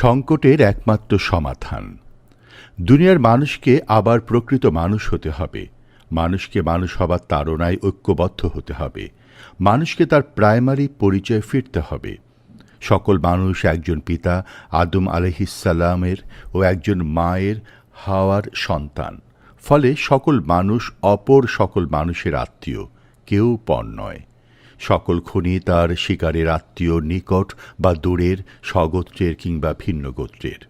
সংকটের একমাত্র সমাধান। দুনিয়ার মানুষকে আবার প্রকৃত মানুষ হতে হবে। মানুষকে মানুষ হবার তাড়নায় ঐক্যবদ্ধ হতে হবে। মানুষকে তার প্রাইমারি পরিচয় ফিরতে হবে। সকল মানুষ একজন পিতা, আদম আলহিসাল্লামের ও একজন মায়ের হাওয়ার সন্তান। ফলে সকল মানুষ অপর সকল মানুষের আত্মীয়, কেউ পর নয়। সকল খনি তার শিকারের আত্মীয় নিকট বা দূরের, স্বগোত্রের কিংবা ভিন্ন গোত্রের।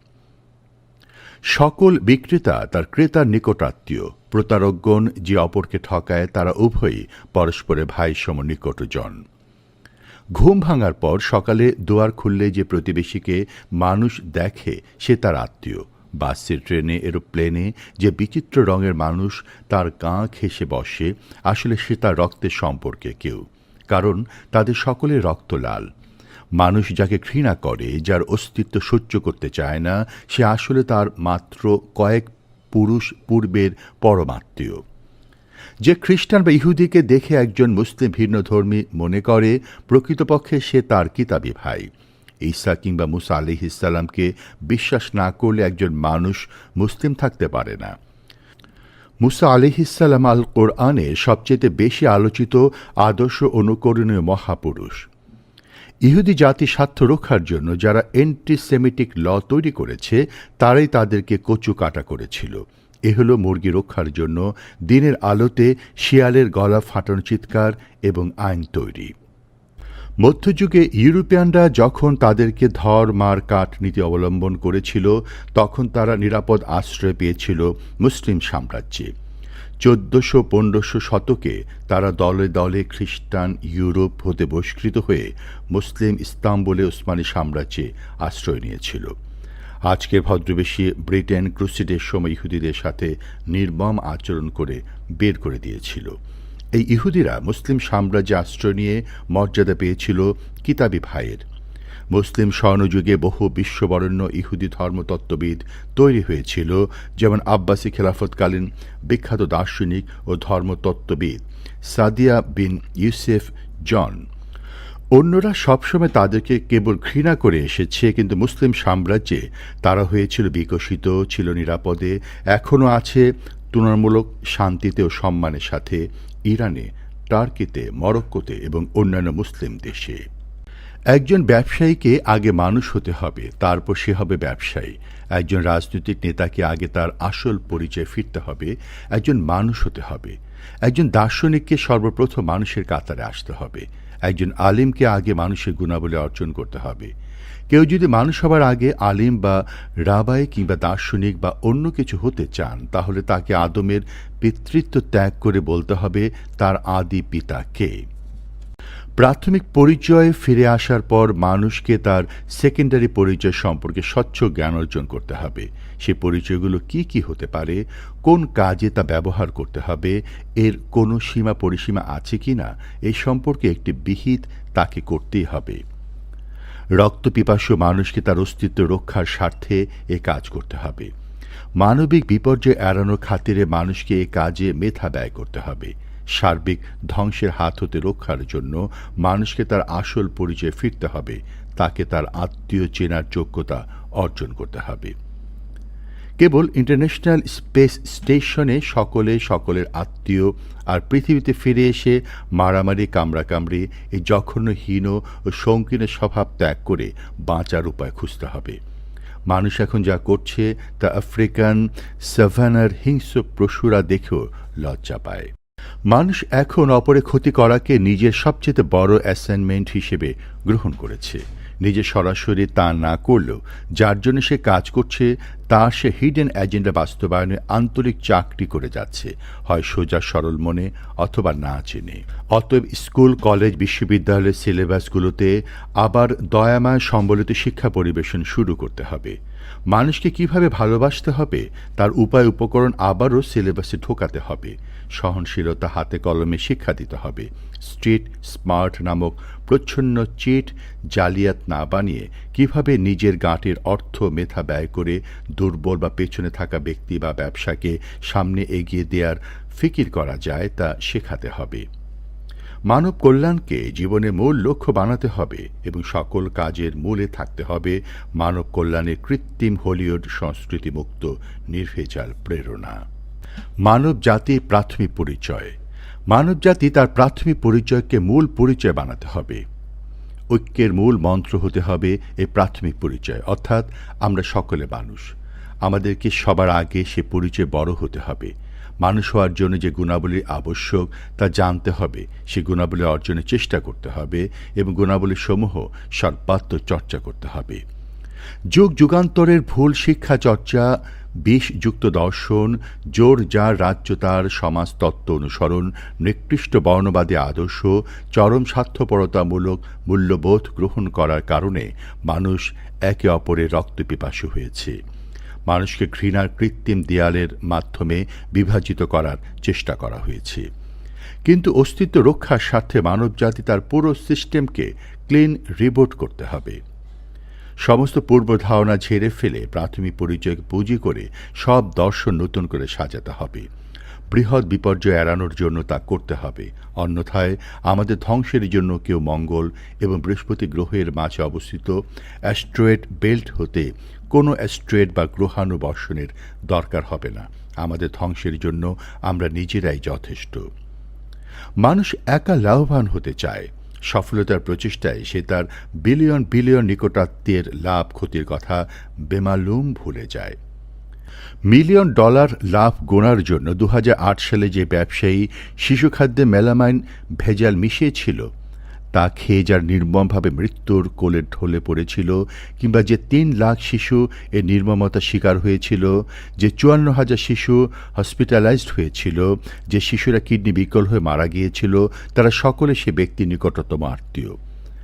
সকল বিক্রেতা তার ক্রেতার নিকটাত্মীয় প্রতারকগণ যে অপরকে ঠকায়, তারা উভয়ই পরস্পরের ভাই সম নিকটজন। ঘুম ভাঙার পর সকালে দুয়ার খুললে যে প্রতিবেশীকে মানুষ দেখে, সে তার আত্মীয়। বাসে ট্রেনে, এরোপ্লেনে যে বিচিত্র রঙের মানুষ, তার গা ঘেসে বসে, আসলে সে তার রক্তের সম্পর্কে কেউ। কারণ তাদের সকলের রক্ত লাল। মানুষ যাকে ঘৃণা করে, যার অস্তিত্ব সহ্য করতে চায় না, সে আসলে তার মাত্র কয়েক পুরুষ পূর্বের পরমাত্মীয়। যে খ্রিস্টান বা ইহুদিকে দেখে একজন মুসলিম ভিন্নধর্মী মনে করে, প্রকৃতপক্ষে সে তার কিতাবি ভাই। ঈসা কিংবা মুসা আলি ইসাল্লামকে বিশ্বাস না করলে একজন মানুষ মুসলিম থাকতে পারে না। মুসা আলিহিসাল্লাম আল কোরআনে সবচেয়ে বেশি আলোচিত আদর্শ অনুকরণীয় মহাপুরুষ। ইহুদি জাতি স্বার্থ রক্ষার জন্য যারা অ্যান্টিসেমিটিক ল তৈরি করেছে, তারাই তাদেরকে কচু কাটা করেছিল। এ হলো মুরগি রক্ষার জন্য দিনের আলোতে শিয়ালের গলা ফাটানো চিৎকার এবং আইন তৈরি। মধ্যযুগে ইউরোপিয়ানরা যখন তাদেরকে ধর মার কাঠ নীতি অবলম্বন করেছিল, তখন তারা নিরাপদ আশ্রয় পেয়েছিল মুসলিম সাম্রাজ্যে। চোদ্দশো পনেরোশো শতকে তারা দলে দলে খ্রিস্টান ইউরোপ হতে বহিষ্কৃত হয়ে মুসলিম ইস্তাম্বুলে ওসমানী সাম্রাজ্যে আশ্রয় নিয়েছিল। আজকের ভদ্রবেশী ব্রিটেন ক্রুসিডের সময় ইহুদিদের সাথে নির্মম আচরণ করে বের করে দিয়েছিল। এই ইহুদিরা মুসলিম সাম্রাজ্যে আশ্রয় নিয়ে মর্যাদা পেয়েছিল কিতাবি ভাইয়ের। মুসলিম স্বর্ণযুগে বহু বিশ্ববরণ্য ইহুদি ধর্মতত্ত্ববিদ তৈরি হয়েছিল, যেমন আব্বাসী খেলাফতকালীন বিখ্যাত দার্শনিক ও ধর্মতত্ত্ববিদ সাদিয়া বিন ইউসেফ জন। অন্যরা সবসময় তাদেরকে কেবল ঘৃণা করে এসেছে, কিন্তু মুসলিম সাম্রাজ্যে তারা হয়েছিল বিকশিত, ছিল নিরাপদে, এখনও আছে তুলনামূলক শান্তিতে ও সম্মানের সাথে। ইরানে, টার্কিতে, মরক্কোতে এবং অন্যান্য মুসলিম দেশে। একজন ব্যবসায়ীকে আগে মানুষ হতে হবে, তারপর সে হবে ব্যবসায়ী। একজন রাজনৈতিক নেতাকে আগে তার আসল পরিচয় ফিরতে হবে, একজন মানুষ হতে হবে। একজন দার্শনিককে সর্বপ্রথম মানুষের কাতারে আসতে হবে। একজন আলিমকে আগে মানুষের গুণাবলী অর্জন করতে হবে। কেউ যদি মানুষ হবার আগে আলিম বা রাবাই কিংবা দার্শনিক বা অন্য কিছু হতে চান, তাহলে তাকে আদমের পিতৃত্ব ত্যাগ করে বলতে হবে, তার আদি পিতা কে? প্রাথমিক পরিচয়ে ফিরে আসার পর মানুষকে তার সেকেন্ডারি পরিচয় সম্পর্কে স্বচ্ছ জ্ঞান অর্জন করতে হবে। সে পরিচয়গুলো কি কি হতে পারে, কোন কাজে তা ব্যবহার করতে হবে, এর কোনো সীমা পরিসীমা আছে কি না এই সম্পর্কে একটি বিহিত তাকে করতেই হবে। রক্তপিপাসু মানুষকে তার অস্তিত্ব রক্ষার স্বার্থে এ কাজ করতে হবে। মানবিক বিপর্যয় এড়ানোর খাতিরে মানুষকে এ কাজে মেধা ব্যয় করতে হবে। সার্বিক ধ্বংসের হাত হতে রক্ষার জন্য মানুষকে তার আসল পরিচয় ফিরতে হবে। তাকে তার আত্মীয় চেনার যোগ্যতা অর্জন করতে হবে। কেবল ইন্টারন্যাশনাল স্পেস স্টেশনে সকলে সকলের আত্মীয় আর পৃথিবীতে ফিরে এসে মারামারি, কামড়াকামড়ি, এই জঘন্য হীন ও সংকীর্ণ স্বভাব ত্যাগ করে বাঁচার উপায় খুঁজতে হবে। মানুষ এখন যা করছে তা আফ্রিকান সাভানার হিংস্র পশুরা দেখেও লজ্জা পায়। মানুষ এখন অপরে ক্ষতি করাকে নিজের সবচেয়ে বড় অ্যাসাইনমেন্ট হিসেবে গ্রহণ করেছে। নিজে সরাসরি তা না করলেও যার জন্য সে কাজ করছে তার সে হিডেন এজেন্ডা বাস্তবায়নে আন্তরিক চাকরি করে যাচ্ছে, হয় সোজা সরল মনে অথবা না চেনে। অতএব স্কুল, কলেজ, বিশ্ববিদ্যালয়ের সিলেবাসগুলোতে আবার দয়াময় সম্বলিত শিক্ষা পরিবেশন শুরু করতে হবে। মানুষকে কীভাবে ভালোবাসতে হবে, তার উপায় উপকরণ আবারও সিলেবাসে ঢোকাতে হবে। সহনশীলতা হাতে কলমে শিক্ষা দিতে হবে। স্ট্রিট স্মার্ট নামক প্রচ্ছন্ন চিট জালিয়াত না বানিয়ে কীভাবে নিজের গাঁটের অর্থ মেধা ব্যয় করে দুর্বল বা পেছনে থাকা ব্যক্তি বা ব্যবসাকে সামনে এগিয়ে দেওয়ার ফিকির করা যায় তা শেখাতে হবে। মানব কল্যাণকে জীবনের মূল লক্ষ্য বানাতে হবে এবং সকল কাজের মূলে থাকতে হবে মানব কল্যাণের কৃত্রিম হলিউড সংস্কৃতি মুক্ত নির্ভেজাল প্রেরণা। মানব জাতির প্রাথমিক পরিচয়। মানব জাতি তার প্রাথমিক পরিচয়কে মূল পরিচয় বানাতে হবে। ঐক্যের মূল মন্ত্র হতে হবে এই প্রাথমিক পরিচয়, অর্থাৎ আমরা সকলে মানুষ। আমাদেরকে সবার আগে সে পরিচয় বড় হতে হবে। মানুষ হওয়ার জন্য যে গুণাবলী আবশ্যক তা জানতে হবে। সে গুণাবলী অর্জনের চেষ্টা করতে হবে এবং গুণাবলী সমূহ সর্বাত্ম চর্চা করতে হবে। যুগ যুগান্তরের ভুল শিক্ষা চর্চা বিষযুক্ত দর্শন, জোর যার রাজ্য তার সমাজতত্ত্ব অনুসরণ, নিকৃষ্ট বর্ণবাদী আদর্শ, চরম স্বার্থপরতামূলক মূল্যবোধ গ্রহণ করার কারণে মানুষ একে অপরের রক্তপিপাসু হয়েছে। মানুষকে ঘৃণার কৃত্রিম দেয়ালের মাধ্যমে বিভাজিত করার চেষ্টা করা হয়েছে। কিন্তু অস্তিত্ব রক্ষার স্বার্থে মানবজাতি তার পুরো সিস্টেমকে ক্লিন রিবোট করতে হবে। সমস্ত পূর্ব ধারণা ঝেড়ে ফেলে প্রাথমিক পরিচয়কে পুঁজি করে সব দর্শন নতুন করে সাজাতে হবে। বৃহৎ বিপর্যয় এড়ানোর জন্য তা করতে হবে। অন্যথায় আমাদের ধ্বংসের জন্য কেউ মঙ্গল এবং বৃহস্পতি গ্রহের মাঝে অবস্থিত অ্যাস্ট্রয়েড বেল্ট হতে কোনো অ্যাস্ট্রয়েড বা গ্রহাণুবর্ষণের দরকার হবে না। আমাদের ধ্বংসের জন্য আমরা নিজেরাই যথেষ্ট। মানুষ একা লাভবান হতে চায়। সফলতার প্রচেষ্টায় সে তার বিলিয়ন বিলিয়ন নিকটাত্মীয়ের লাভ ক্ষতির কথা বেমালুম ভুলে যায়। মিলিয়ন ডলার লাভ গোনার জন্য দু হাজার আট সালে যে ব্যবসায়ী শিশু খাদ্যে মেলামাইন ভেজাল মিশিয়েছিল তা খেয়ে যার নির্মমভাবে মৃত্যুর কোলে ঢলে পড়েছিল কিংবা যে তিন লাখ শিশু এর নির্মমতা শিকার হয়েছিল, যে চুয়ান্ন হাজার শিশু হসপিটালাইজড হয়েছিল, যে শিশুরা কিডনি বিকল হয়ে মারা গিয়েছিল, তারা সকলে সে ব্যক্তির নিকটতম আত্মীয়।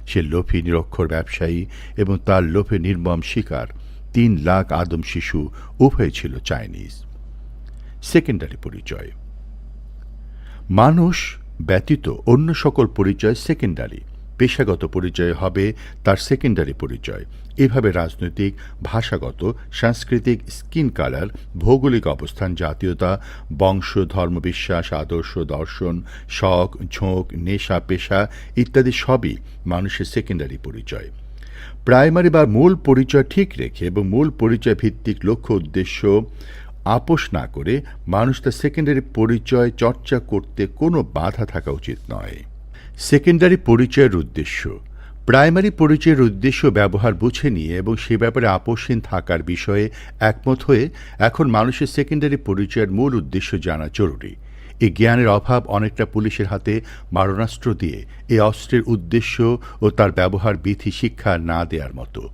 সে লোভী, নিরক্ষর ব্যবসায়ী এবং তার লোভে নির্মম শিকার তিন লাখ আদম শিশু উভয় ছিল চাইনিজ। সেকেন্ডারি পরিচয়। মানুষ ব্যতীত অন্য সকল পরিচয় সেকেন্ডারি পেশাগত পরিচয় হবে তার সেকেন্ডারি পরিচয়। এভাবে রাজনৈতিক, ভাষাগত, সাংস্কৃতিক স্কিন কালার ভৌগোলিক অবস্থান, জাতীয়তা, বংশ, ধর্মবিশ্বাস, আদর্শ, দর্শন, শখ, ঝোঁক, নেশা, পেশা ইত্যাদি সবই মানুষের সেকেন্ডারি পরিচয়। প্রাইমারি বা মূল পরিচয় ঠিক রেখে এবং মূল পরিচয় ভিত্তিক লক্ষ্য, উদ্দেশ্য আপোষ না করে মানুষ তার সেকেন্ডারি পরিচয়, চর্চা করতে কোনো বাধা থাকা উচিত নয়। সেকেন্ডারি পরিচয়ের উদ্দেশ্য। প্রাইমারি পরিচয়ের উদ্দেশ্য ব্যবহার বুঝে নিয়ে এবং সে ব্যাপারে আপোষহীন থাকার বিষয়ে একমত হয়ে এখন মানুষের সেকেন্ডারি পরিচয়ের মূল উদ্দেশ্য জানা জরুরি। এই জ্ঞানের অভাব অনেকটা পুলিশের হাতে মারণাস্ত্র দিয়ে এই অস্ত্রের উদ্দেশ্য ও তার ব্যবহার বিধি শিক্ষা না দেওয়ার মতো।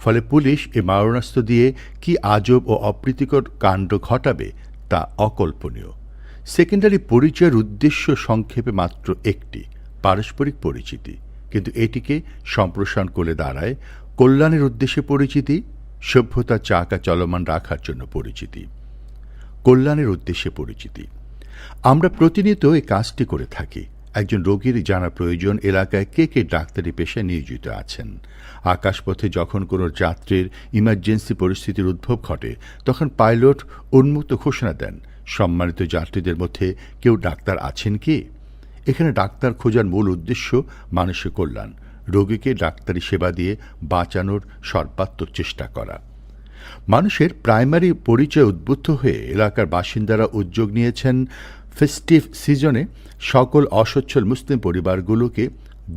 ফলে পুলিশ এ মারণাস্ত্র দিয়ে কি আজব ও অপ্রীতিকর কাণ্ড ঘটাবে তা অকল্পনীয়। সেকেন্ডারি পরিচয়ের উদ্দেশ্য সংক্ষেপে মাত্র একটি, পারস্পরিক পরিচিতি। কিন্তু এটিকে সম্প্রসারণ করে দাঁড়ায় কল্যাণের উদ্দেশ্যে পরিচিতি, সভ্যতা চাকা চলমান রাখার জন্য পরিচিতি। কল্যাণের উদ্দেশ্যে পরিচিতি। আমরা প্রতিনিয়ত এই কাজটি করে থাকি। একজন রোগীর জানা প্রয়োজন এলাকায় কে কে ডাক্তারি পেশায় নিয়োজিত আছেন। আকাশপথে যখন কোনো যাত্রীর ইমার্জেন্সি পরিস্থিতির উদ্ভব ঘটে, তখন পাইলট উন্মুক্ত ঘোষণা দেন, সম্মানিত যাত্রীদের মধ্যে কেউ ডাক্তার আছেন কি? এখানে ডাক্তার খোঁজার মূল উদ্দেশ্য মানুষের কল্যাণ, রোগীকে ডাক্তারি সেবা দিয়ে বাঁচানোর সর্বাত্মক চেষ্টা করা। মানুষের প্রাইমারি পরিচয় উদ্বুদ্ধ হয়ে এলাকার বাসিন্দারা উদ্যোগ নিয়েছেন ফেস্টিভ সিজনে সকল অসচ্ছল মুসলিম পরিবারগুলোকে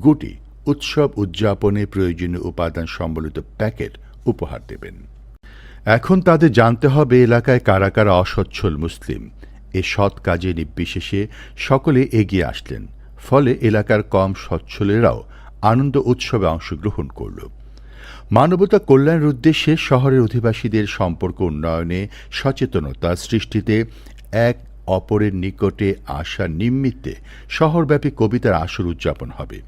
গুটি উৎসব উদযাপনে প্রয়োজনীয় উপাদান সম্বলিত প্যাকেট উপহার দেবেন। এখন তাদের জানতে হবে এলাকায় কারা কারা অসচ্ছল মুসলিম। এ সৎ কাজে নির্বিশেষে সকলে এগিয়ে আসলেন। ফলে এলাকার কম সচ্ছলেরাও আনন্দ উৎসবে অংশগ্রহণ করল। মানবতা কল্যাণের উদ্দেশ্যে শহরের অধিবাসীদের সম্পর্ক উন্নয়নে সচেতনতা সৃষ্টিতে এক অপরের নিকটে আসা নিমিত্তে শহরব্যাপী কবিতার আসর উদযাপন হবে।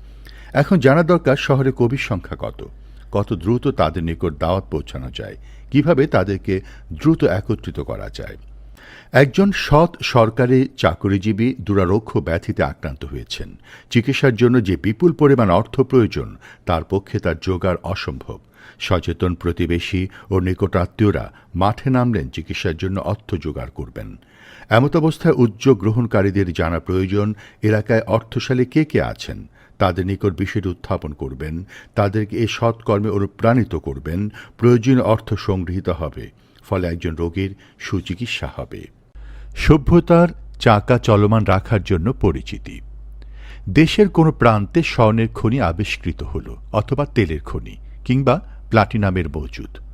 এখন জানা দরকার শহরে কবির সংখ্যা কত। কত দ্রুত তাদের নিকট দাওয়াত পৌঁছানো যায়। কীভাবে তাদেরকে দ্রুত একত্রিত করা যায়। একজন সৎ সরকারি চাকরিজীবী দুরারোগ্য ব্যাধিতে আক্রান্ত হয়েছেন। চিকিৎসার জন্য যে বিপুল পরিমাণ অর্থ প্রয়োজন, তার পক্ষে তার জোগাড় অসম্ভব। সচেতন প্রতিবেশী ও নিকটাত্মীয়রা মাঠে নামলেন, চিকিৎসার জন্য অর্থ জোগাড় করবেন। এমত অবস্থায় উদ্যোগ গ্রহণকারীদের জানা প্রয়োজন, এলাকায় অর্থশালী কে কে আছেন, তাদের নিকট বিষয়টি উত্থাপন করবেন, তাদেরকে এ সৎকর্মে অনুপ্রাণিত করবেন, প্রয়োজনীয় অর্থ সংগৃহীত হবে, ফলে একজন রোগীর সুচিকিৎসা হবে। সভ্যতার চাকা চলমান রাখার জন্য পরিচিতি। দেশের কোনো প্রান্তে স্বর্ণের খনি আবিষ্কৃত হলো, অথবা তেলের খনি, কিংবা প্লাটিনামের মজুদ।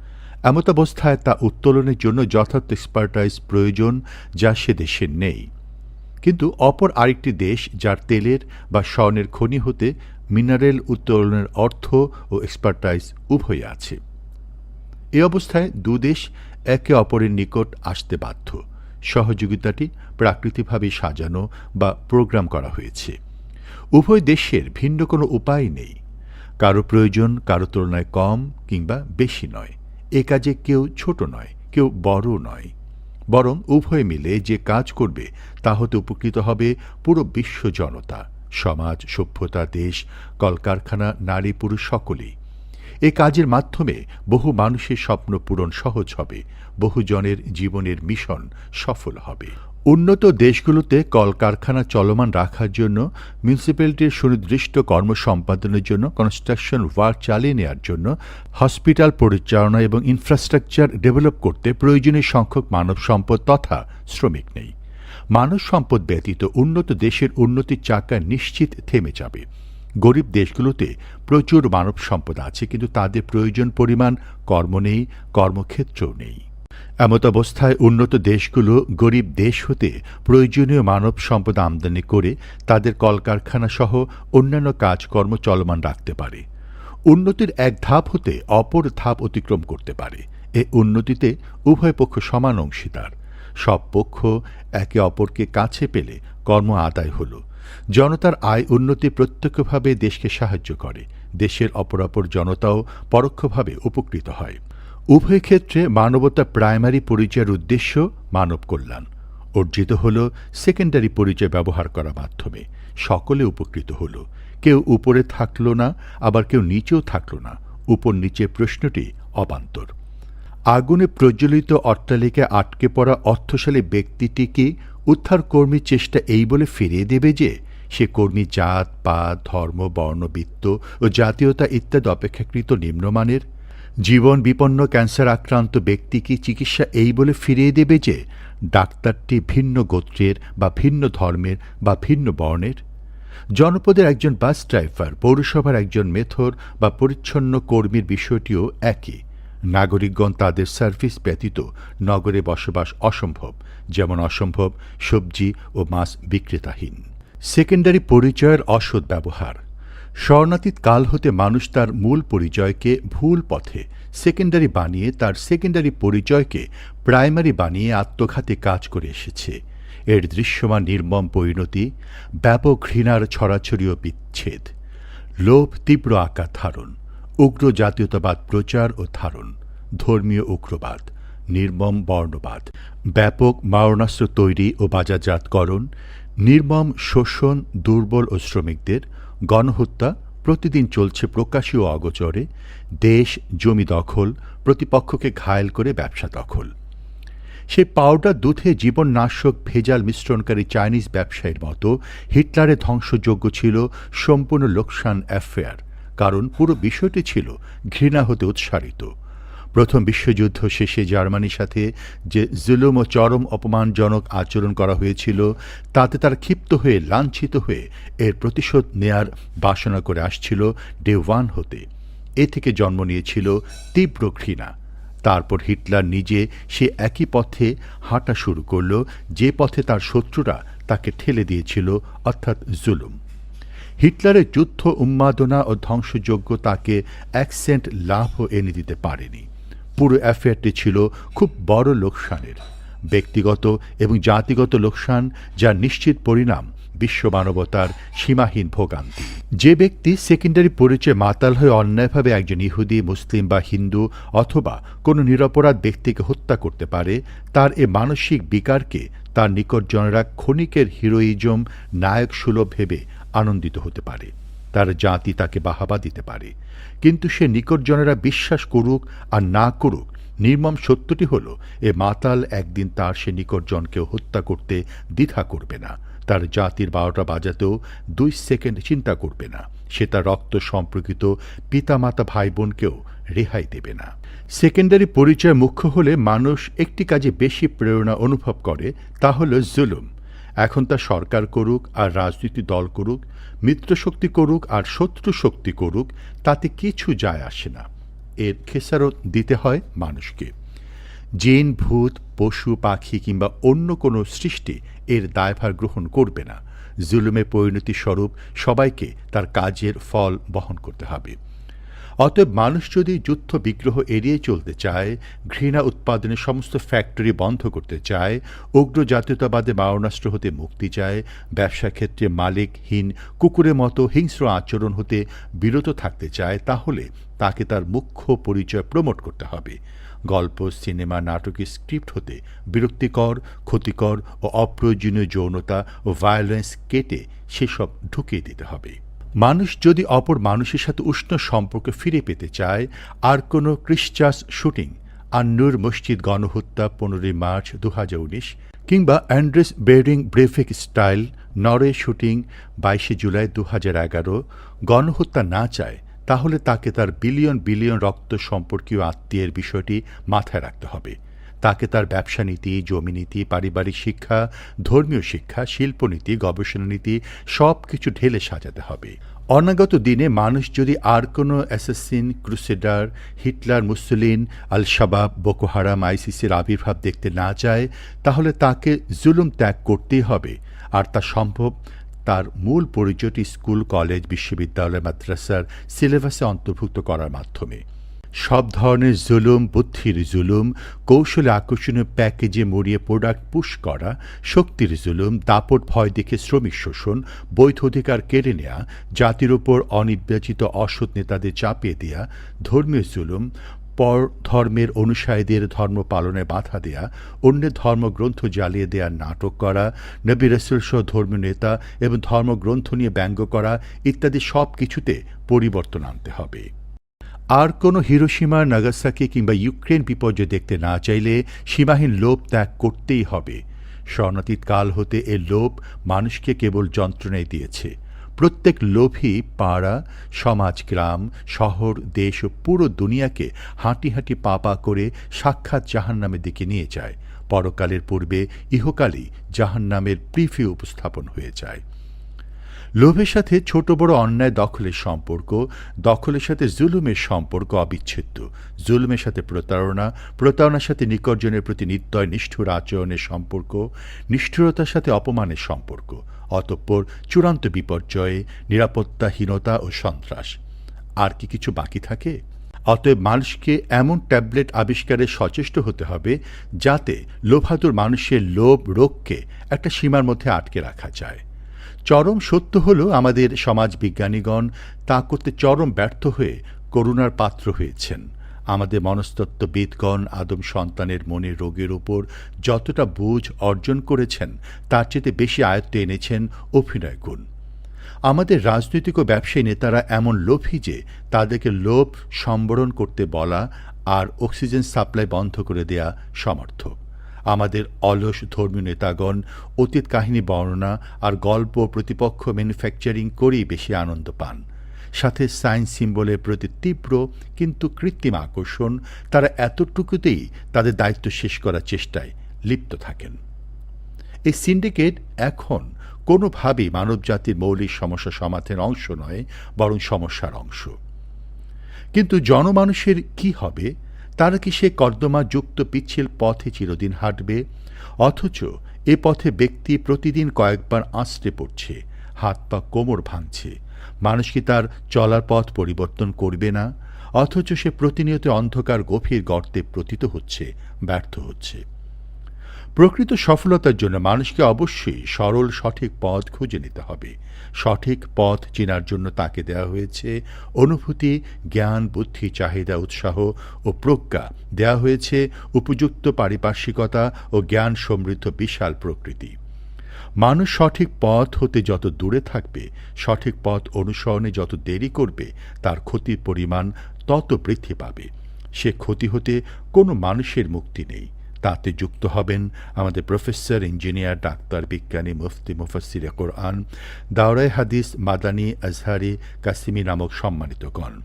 এমত অবস্থায় তা উত্তোলনের জন্য যথার্থ এক্সপার্টাইজ প্রয়োজন যা সে দেশে নেই। কিন্তু অপর আরেকটি দেশ, যার তেলের বা স্বর্ণের খনি হতে মিনারেল উত্তোলনের অর্থ ও এক্সপার্টাইজ উভয় আছে। এ অবস্থায় দুদেশ একে অপরের নিকট আসতে বাধ্য। সহযোগিতাটি প্রাকৃতিকভাবে সাজানো বা প্রোগ্রাম করা হয়েছে। উভয় দেশের ভিন্ন কোনো উপায় নেই। কারও প্রয়োজন কারও তুলনায় কম কিংবা বেশি নয়। এ কাজে কেউ ছোট নয়, কেউ বড় নয়। বরং উভয় মিলে যে কাজ করবে, তা হতে উপকৃত হবে পুরো বিশ্ব জনতা, সমাজ, সভ্যতা, দেশ, কলকারখানা, নারী, পুরুষ সকলেই। এ কাজের মাধ্যমে বহু মানুষের স্বপ্ন পূরণ সহজ হবে বহুজনের জীবনের মিশন সফল হবে। উন্নত দেশগুলোতে কলকারখানা চলমান রাখার জন্য মিউনিসিপ্যালিটির সুনির্দিষ্ট কর্ম সম্পাদনের জন্য কনস্ট্রাকশন ওয়ার্ক চালিয়ে নেওয়ার জন্য হসপিটাল পরিচালনা এবং ইনফ্রাস্ট্রাকচার ডেভেলপ করতে প্রয়োজনীয় সংখ্যক মানব সম্পদ তথা শ্রমিক নেই। মানব সম্পদ ব্যতীত উন্নত দেশের উন্নতির চাকা নিশ্চিত থেমে যাবে। গরিব দেশগুলোতে প্রচুর মানব সম্পদ আছে, কিন্তু তাদের প্রয়োজন পরিমাণ কর্ম নেই, কর্মক্ষেত্রও নেই। এমত অবস্থায় উন্নত দেশগুলো গরিব দেশ হতে প্রয়োজনীয় মানব সম্পদ আমদানি করে তাদের কলকারখানা সহ অন্যান্য কাজকর্ম চলমান রাখতে পারে। উন্নতির এক ধাপ হতে অপর ধাপ অতিক্রম করতে পারে। এ উন্নতিতে উভয় পক্ষ সমান অংশীদার। সব পক্ষ একে অপরকে কাছে পেলে কর্ম আদায় হল। জনতার আয় উন্নতি প্রত্যক্ষভাবে দেশকে সাহায্য করে। দেশের অপরাপর জনতাও পরোক্ষভাবে উপকৃত হয়। উভয় ক্ষেত্রে মানবতা প্রাইমারি পরিচয়ের উদ্দেশ্য মানব কল্যাণ। অর্জিত হল সেকেন্ডারি পরিচয় ব্যবহার করার মাধ্যমে। সকলে উপকৃত হল। কেউ উপরে থাকল না, আবার কেউ নিচেও থাকল না। উপর নিচে প্রশ্নটি অবান্তর। আগুনে প্রজ্বলিত অট্টালিকায় আটকে পড়া অর্থশালী ব্যক্তিটিকে উদ্ধার কর্মীর চেষ্টা এই বলে ফিরিয়ে দেবে যে, সে কর্মী জাত, পাত, ধর্ম, বর্ণ, বৃত্ত ও জাতীয়তা ইত্যাদি অপেক্ষাকৃত নিম্নমানের? জীবন বিপন্ন ক্যান্সার আক্রান্ত ব্যক্তিকে চিকিৎসা এই বলে ফিরিয়ে দেবে যে, ডাক্তারটি ভিন্ন গোত্রের বা ভিন্ন ধর্মের বা ভিন্ন বর্ণের। জনপদের একজন বাস ড্রাইভার, পৌরসভার একজন মেথর বা পরিচ্ছন্ন কর্মীর বিষয়টিও একই। নাগরিকগণ তাদের সার্ভিস ব্যতীত নগরে বসবাস অসম্ভব, যেমন অসম্ভব সবজি ও মাছ বিক্রেতাহীন। সেকেন্ডারি পরিচয়ের অসৎ ব্যবহার। স্বর্ণাতীত কাল হতে মানুষ তার মূল পরিচয়কে ভুল পথে সেকেন্ডারি বানিয়ে তার সেকেন্ডারি পরিচয়কে প্রাইমারি বানিয়ে আত্মঘাতে কাজ করে এসেছে। এর দৃশ্যমান নির্মম পরিণতি, ব্যাপক ঘৃণার ছড়াছড়ি বিচ্ছেদ। লোভ তীব্র আকার ধারণ, উগ্র জাতীয়তাবাদ প্রচার ও ধারণ, ধর্মীয় উগ্রবাদ, নির্মম বর্ণবাদ, ব্যাপক মারণাস্ত্র তৈরি ও বাজারজাতকরণ, নির্মম শোষণ, দুর্বল ও শ্রমিকদের গণহত্যা প্রতিদিন চলছে প্রকাশ্য অগচরে, দেশ, জমি দখল, প্রতিপক্ষকে ঘায়েল করে ব্যবসা দখল। সে পাউডার দুধে জীবননাশক ভেজাল মিশ্রণকারী চাইনিজ ব্যবসায়ীর মতো হিটলারের ধ্বংসযোগ্য ছিল সম্পূর্ণ লোকসান অ্যাফেয়ার কারণ পুরো বিষয়টি ছিল ঘৃণা হতে উৎসারিত। প্রথম বিশ্বযুদ্ধ শেষে জার্মানির সাথে যে জুলুম ও চরম অপমানজনক আচরণ করা হয়েছিল, তাতে তার ক্ষিপ্ত হয়ে, লাঞ্ছিত হয়ে এর প্রতিশোধ নেয়ার বাসনা করে আসছিল ডে ওয়ান হতে। এ থেকে জন্ম নিয়েছিল তীব্র ঘৃণা। তারপর হিটলার নিজে সে একই পথে হাঁটা শুরু করল, যে পথে তার শত্রুরা তাকে ঠেলে দিয়েছিল, অর্থাৎ জুলুম। হিটলারের যুদ্ধ উন্মাদনা ও ধ্বংসযোগ্য তাকে এক সেন্ট লাভও এনে দিতে পারেনি। পুরো অ্যাফেয়ারটি ছিল খুব বড় লোকসানের। ব্যক্তিগত এবং জাতিগত লোকসান যার নিশ্চিত পরিণাম বিশ্ব মানবতার সীমাহীন ভোগান্তি। যে ব্যক্তি সেকেন্ডারি পরিচয় মাতাল হয়ে অন্যায়ভাবে একজন ইহুদি, মুসলিম বা হিন্দু অথবা কোনো নিরপরাধ ব্যক্তিকে হত্যা করতে পারে, তার এ মানসিক বিকারকে তার নিকটজনেরা ক্ষণিকের হিরোইজম নায়ক সুলভ ভেবে আনন্দিত হতে পারে। তার জাতি তাকে বাহাবা দিতে পারে। কিন্তু সে নিকটজনেরা বিশ্বাস করুক আর না করুক, নির্মম সত্যটি হল, এ মাতাল একদিন তার সে নিকটজনকেও হত্যা করতে দ্বিধা করবে না। তার জাতির বারোটা বাজাতেও দুই সেকেন্ড চিন্তা করবে না। সে তার রক্ত সম্পর্কিত পিতামাতা ভাই বোনকেও রেহাই দেবে না। সেকেন্ডারি পরিচয় মুখ্য হলে মানুষ একটি কাজে বেশি প্রেরণা অনুভব করে, তা হল জুলুম। এখন তা সরকার করুক আর রাজনীতি দল করুক, মিত্রশক্তি করুক আর শত্রু শক্তি করুক, তাতে কিছু যায় আসে না। এর খেসারত দিতে হয় মানুষকে। জিন, ভূত, পশু, পাখি কিংবা অন্য কোনো সৃষ্টি এর দায়ভার গ্রহণ করবে না। জুলুমে পরিণতি স্বরূপ সবাইকে তার কাজের ফল বহন করতে হবে। অতএব মানুষ যদি যুদ্ধ বিগ্রহ এড়িয়ে চলতে চায়, ঘৃণা উৎপাদনের সমস্ত ফ্যাক্টরি বন্ধ করতে চায়, উগ্র জাতীয়তাবাদে মারণাস্ত্র হতে মুক্তি চায় ব্যবসা ক্ষেত্রে মালিকহীন কুকুরের মতো হিংস্র আচরণ হতে বিরত থাকতে চায়, তাহলে তাকে তার মুখ্য পরিচয় প্রমোট করতে হবে। গল্প, সিনেমা নাটকের স্ক্রিপ্ট হতে বিরক্তিকর, ক্ষতিকর ও অপ্রয়োজনীয় যৌনতা ও ভায়োলেন্স কেটে সেসব ঢুকিয়ে দিতে হবে। মানুষ যদি অপর মানুষের সাথে উষ্ণ সম্পর্ক ফিরে পেতে চায়, আর কোনো ক্রিশ্চাস শুটিং আন্নুর মসজিদ গণহত্যা পনেরোই মার্চ দুহাজার উনিশ, কিংবা অ্যান্ড্রেস বেরিং ব্রেফিক স্টাইল নরে শুটিং বাইশে জুলাই দু এগারো গণহত্যা না চায়, তাহলে তাকে তার বিলিয়ন বিলিয়ন রক্ত সম্পর্কীয় আত্মীয়ের বিষয়টি মাথায় রাখতে হবে। তাকে তার ব্যবসা নীতি, জমি নীতি, পারিবারিক শিক্ষা, ধর্মীয় শিক্ষা শিল্পনীতি গবেষণা নীতি সব কিছু ঢেলে সাজাতে হবে। অনাগত দিনে মানুষ যদি আর কোনো অ্যাসাসিন, ক্রুসেডার, হিটলার, মুসলিন আল শাবাব বোকো হারাম, আইসিসির আবির্ভাব দেখতে না চায় তাহলে তাকে জুলুম ত্যাগ করতেই হবে। আর তা সম্ভব তার মূল পরিচয়টি স্কুল, কলেজ, বিশ্ববিদ্যালয়, মাদ্রাসার সিলেবাসে অন্তর্ভুক্ত করার মাধ্যমে। সব ধরনের জুলুম, বুদ্ধির জুলুম, কৌশলে আকর্ষণীয় প্যাকেজে মরিয়ে প্রোডাক্ট পুশ করা, শক্তির জুলুম, দাপট ভয় দেখে শ্রমিক শোষণ, বৈধ অধিকার কেড়ে নেয়া, জাতির ওপর অনির্বাচিত অসৎ নেতাদের চাপিয়ে দেয়া, ধর্মীয় জুলুম, পর ধর্মের অনুসারীদের ধর্ম পালনে বাধা দেয়া, অন্যের ধর্মগ্রন্থ জ্বালিয়ে দেওয়ার নাটক করা, নবী সহ ধর্মীয় নেতা এবং ধর্মগ্রন্থ নিয়ে ব্যঙ্গ করা ইত্যাদি সব কিছুতে পরিবর্তন আনতে হবে। আর কোনো হিরোসীমা নাগাসাকি কিংবা ইউক্রেন বিপর্যয় দেখতে না চাইলে সীমাহীন লোভ ত্যাগ করতেই হবে। স্বর্ণাতীত কাল হতে এ লোভ মানুষকে কেবল যন্ত্রণায় দিয়েছে। প্রত্যেক লোভই পাড়া, সমাজ, গ্রাম, শহর, দেশ ও পুরো দুনিয়াকে হাঁটি হাঁটি পা পা করে সাক্ষাৎ জাহান্নামের দিকে নিয়ে যায়। পরকালের পূর্বে ইহকালই জাহান্নামের প্রিফি উপস্থাপন হয়ে যায়। লোভের সাথে ছোট বড় অন্যায় দখলের সম্পর্ক, দখলের সাথে জুলুমের সম্পর্ক অবিচ্ছেদ্য। জুলুমের সাথে প্রতারণা, প্রতারণার সাথে নিকর্জনের প্রতি নিত্যয় নিষ্ঠুর আচরণের সম্পর্ক, নিষ্ঠুরতার সাথে অপমানের সম্পর্ক, অতঃপর চূড়ান্ত বিপর্যয়ে, নিরাপত্তাহীনতা ও সন্ত্রাস। আর কি কিছু বাকি থাকে? অতএব মানুষকে এমন ট্যাবলেট আবিষ্কারে সচেষ্ট হতে হবে, যাতে লোভাতুর মানুষের লোভ রোগকে একটা সীমার মধ্যে আটকে রাখা যায়। চরম সত্য হল আমাদের সমাজবিজ্ঞানীগণ তা করতে চরম ব্যর্থ হয়ে করুণার পাত্র হয়েছেন। আমাদের মনস্তত্ত্ববিদগণ আদম সন্তানের মনে রোগের ওপর যতটা বুঝ অর্জন করেছেন, তার চেয়ে বেশি আয়ত্তে এনেছেন অভিনয় গুণ। আমাদের রাজনৈতিক ও ব্যবসায়ী নেতারা এমন লোভী যে, তাদেরকে লোভ, সম্বরণ করতে বলা আর অক্সিজেন সাপ্লাই বন্ধ করে দেয়া সমর্থক। আমাদের অলস ধর্মীয় নেতাগণ, অতীত কাহিনী বর্ণনা আর গল্প প্রতিপক্ষ ম্যানুফ্যাকচারিং করেই বেশি আনন্দ পান। সাথে সায়েন্স সিম্বলের প্রতি তীব্র কিন্তু কৃত্রিম আকর্ষণ, তারা এতটুকুতেই তাদের দায়িত্ব শেষ করার চেষ্টায় লিপ্ত থাকেন। এই সিন্ডিকেট এখন কোনোভাবেই মানবজাতির মৌলিক সমস্যা সমাধানের অংশ নয়, বরং সমস্যার অংশ। কিন্তু জনমানুষের কি হবে? তারা কি সে কর্দমা যুক্ত পিচ্ছিল পথে চিরদিন হাঁটবে? অথচ এ পথে ব্যক্তি প্রতিদিন কয়েকবার আঁচড়ে পড়ছে, হাত পা কোমর ভাঙছে। মানুষ কি তার চলার পথ পরিবর্তন করবে না? অথচ সে প্রতিনিয়ত অন্ধকার গভীর গর্তে প্রতীত হচ্ছে, ব্যর্থ হচ্ছে। প্রকৃত সফলতার জন্য মানুষকে অবশ্যই সরল, সঠিক পথ খুঁজে নিতে হবে। সঠিক পথ চেনার জন্য তাকে দেওয়া হয়েছে অনুভূতি, জ্ঞান, বুদ্ধি, চাহিদা, উৎসাহ ও প্রজ্ঞা। দেওয়া হয়েছে উপযুক্ত পারিপার্শ্বিকতা ও জ্ঞান সমৃদ্ধ বিশাল প্রকৃতি। মানুষ সঠিক পথ হতে যত দূরে থাকবে, সঠিক পথ অনুসরণে যত দেরি করবে, তার ক্ষতির পরিমাণ তত বৃদ্ধি পাবে। সে ক্ষতি হতে কোনো মানুষের মুক্তি নেই। তাতে যুক্ত হবেন আমাদের প্রফেসর, ইঞ্জিনিয়ার, ডাক্তার, বিজ্ঞানী, মুফতি মুফাসির কোরআন দাওরাই হাদিস, মাদানী, আজহারি, কাসিমি নামক সম্মানিত গণ।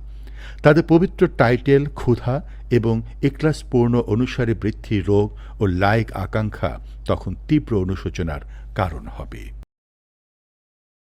তাদের পবিত্র টাইটেল ক্ষুধা এবং একলাসপূর্ণ অনুসারে বৃদ্ধি, রোগ ও লাইক আকাঙ্ক্ষা তখন তীব্র অনুশোচনার কারণ হবে।